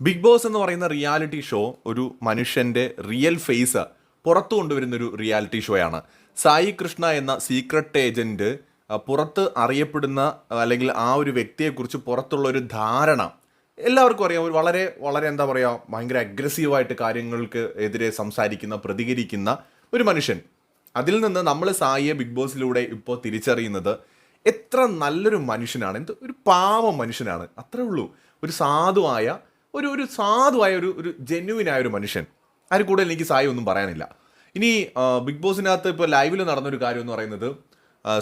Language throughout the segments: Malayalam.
ബിഗ് ബോസ് എന്ന് പറയുന്ന റിയാലിറ്റി ഷോ ഒരു മനുഷ്യന്റെ റിയൽ ഫേസ് പുറത്തു കൊണ്ടുവരുന്നൊരു റിയാലിറ്റി ഷോയാണ് സായി കൃഷ്ണ എന്ന സീക്രട്ട് ഏജന്റ് പുറത്ത് അറിയപ്പെടുന്ന അല്ലെങ്കിൽ ആ ഒരു വ്യക്തിയെക്കുറിച്ച് പുറത്തുള്ള ഒരു ധാരണ എല്ലാവർക്കും അറിയാം. ഒരു വളരെ വളരെ എന്താ പറയുക ഭയങ്കര അഗ്രസീവായിട്ട് കാര്യങ്ങൾക്ക് എതിരെ സംസാരിക്കുന്ന പ്രതികരിക്കുന്ന ഒരു മനുഷ്യൻ. അതിൽ നിന്ന് നമ്മൾ സായിയെ ബിഗ് ബോസിലൂടെ ഇപ്പോൾ തിരിച്ചറിയുന്നത് എത്ര നല്ലൊരു മനുഷ്യനാണ്. എന്ത് ഒരു പാവം മനുഷ്യനാണ്. അത്രേ ഉള്ളൂ. ഒരു സാധുവായ ഒരു ഒരു സാധുവായ ഒരു ഒരു ജെന്യുവിനായ ഒരു മനുഷ്യൻ. അതിൽ കൂടുതൽ എനിക്ക് സായി ഒന്നും പറയാനില്ല. ഇനി ബിഗ് ബോസിനകത്ത് ഇപ്പോൾ ലൈവിൽ നടന്നൊരു കാര്യം എന്ന് പറയുന്നത്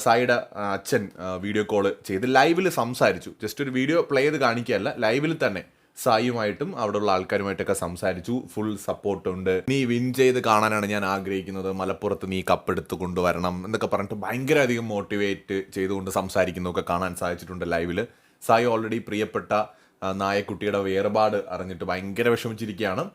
സായിയുടെ അച്ഛൻ വീഡിയോ കോൾ ചെയ്ത് ലൈവിൽ സംസാരിച്ചു. ജസ്റ്റ് ഒരു വീഡിയോ പ്ലേ ചെയ്ത് കാണിക്കുകയല്ല ലൈവിൽ തന്നെ സായിയുമായിട്ടും അവിടെയുള്ള ആൾക്കാരുമായിട്ടൊക്കെ സംസാരിച്ചു. ഫുൾ സപ്പോർട്ടുണ്ട് നീ വിൻ ചെയ്ത് കാണാനാണ് ഞാൻ ആഗ്രഹിക്കുന്നത്. മലപ്പുറത്ത് നീ കപ്പെടുത്ത് കൊണ്ടുവരണം എന്നൊക്കെ പറഞ്ഞിട്ട് ഭയങ്കര അധികം മോട്ടിവേറ്റ് ചെയ്തുകൊണ്ട് സംസാരിക്കുന്നതൊക്കെ കാണാൻ സാധിച്ചിട്ടുണ്ട് ലൈവിൽ സായി ഓൾറെഡി പ്രിയപ്പെട്ട നായക്കുട്ടിയുടെ വേർപാട് അറിഞ്ഞിട്ട് ഭയങ്കര വിഷമിച്ചിരിക്കുകയാണ്.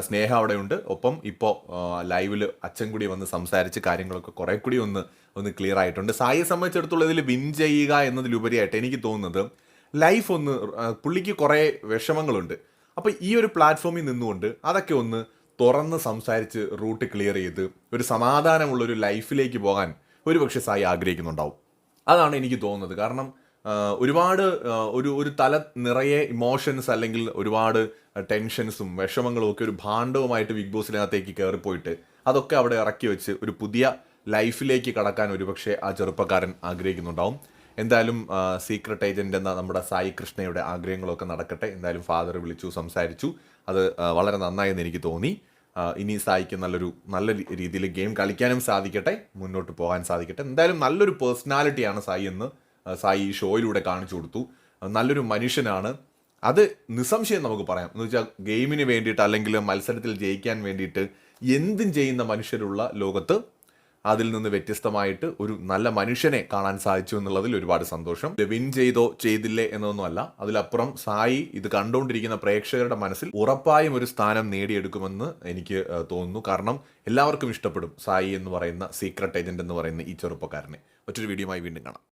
സ്നേഹ അവിടെയുണ്ട്. ഒപ്പം ഇപ്പോൾ ലൈവിൽ അച്ഛൻ കൂടി വന്ന് സംസാരിച്ച് കാര്യങ്ങളൊക്കെ കുറേ കൂടി ഒന്ന് ഒന്ന് ക്ലിയർ ആയിട്ടുണ്ട്. സായിയെ സംബന്ധിച്ചിടത്തോളം ഇതിൽ വിൻ ചെയ്യുക എന്നതിലുപരിയായിട്ട് എനിക്ക് തോന്നുന്നത് ലൈഫ് ഒന്ന് പുള്ളിക്ക് കുറേ വിഷമങ്ങളുണ്ട്. അപ്പോൾ ഈ ഒരു പ്ലാറ്റ്ഫോമിൽ നിന്നുകൊണ്ട് അതൊക്കെ ഒന്ന് തുറന്ന് സംസാരിച്ച് റൂട്ട് ക്ലിയർ ചെയ്ത് ഒരു സമാധാനമുള്ള ഒരു ലൈഫിലേക്ക് പോകാൻ ഒരുപക്ഷെ സായി ആഗ്രഹിക്കുന്നുണ്ടാവും. അതാണ് എനിക്ക് തോന്നുന്നത്. കാരണം ഒരുപാട് ഒരു ഒരു തല നിറയെ ഇമോഷൻസ് അല്ലെങ്കിൽ ഒരുപാട് ടെൻഷൻസും വിഷമങ്ങളും ഒക്കെ ഒരു ഭാണ്ഡവുമായിട്ട് ബിഗ് ബോസിനകത്തേക്ക് കയറിപ്പോയിട്ട് അതൊക്കെ അവിടെ ഇറക്കി വെച്ച് ഒരു പുതിയ ലൈഫിലേക്ക് കടക്കാൻ ഒരുപക്ഷെ ആ ചെറുപ്പക്കാരൻ ആഗ്രഹിക്കുന്നുണ്ടാവും. എന്തായാലും സീക്രട്ട് ഏജന്റ് എന്ന നമ്മുടെ സായി കൃഷ്ണയുടെ ആഗ്രഹങ്ങളൊക്കെ നടക്കട്ടെ. എന്തായാലും ഫാദർ വിളിച്ചു സംസാരിച്ചു. അത് വളരെ നന്നായി എന്ന് എനിക്ക് തോന്നി. ഇനി സായിക്ക് നല്ലൊരു നല്ല രീതിയിൽ ഗെയിം കളിക്കാനും സാധിക്കട്ടെ. മുന്നോട്ട് പോകാൻ സാധിക്കട്ടെ. എന്തായാലും നല്ലൊരു പേഴ്സണാലിറ്റിയാണ് സായി എന്ന് സായി ഈ ഷോയിലൂടെ കാണിച്ചു കൊടുത്തു. നല്ലൊരു മനുഷ്യനാണ്. അത് നിസ്സംശയം നമുക്ക് പറയാം. എന്ന് വെച്ചാൽ ഗെയിമിന് വേണ്ടിയിട്ട് അല്ലെങ്കിൽ മത്സരത്തിൽ ജയിക്കാൻ വേണ്ടിയിട്ട് എന്തും ചെയ്യുന്ന മനുഷ്യരുള്ള ലോകത്ത് അതിൽ നിന്ന് വ്യത്യസ്തമായിട്ട് ഒരു നല്ല മനുഷ്യനെ കാണാൻ സാധിച്ചു എന്നുള്ളതിൽ ഒരുപാട് സന്തോഷം. വിൻ ചെയ്തോ ചെയ്തില്ലേ എന്നൊന്നുമല്ല. അതിലപ്പുറം സായി ഇത് കണ്ടുകൊണ്ടിരിക്കുന്ന പ്രേക്ഷകരുടെ മനസ്സിൽ ഉറപ്പായും ഒരു സ്ഥാനം നേടിയെടുക്കുമെന്ന് എനിക്ക് തോന്നുന്നു. കാരണം എല്ലാവർക്കും ഇഷ്ടപ്പെടും സായി എന്ന് പറയുന്ന സീക്രട്ട് ഏജന്റ് എന്ന് പറയുന്ന ഈ ചെറുപ്പക്കാരനെ. മറ്റൊരു വീഡിയോയുമായി വീണ്ടും കാണാം.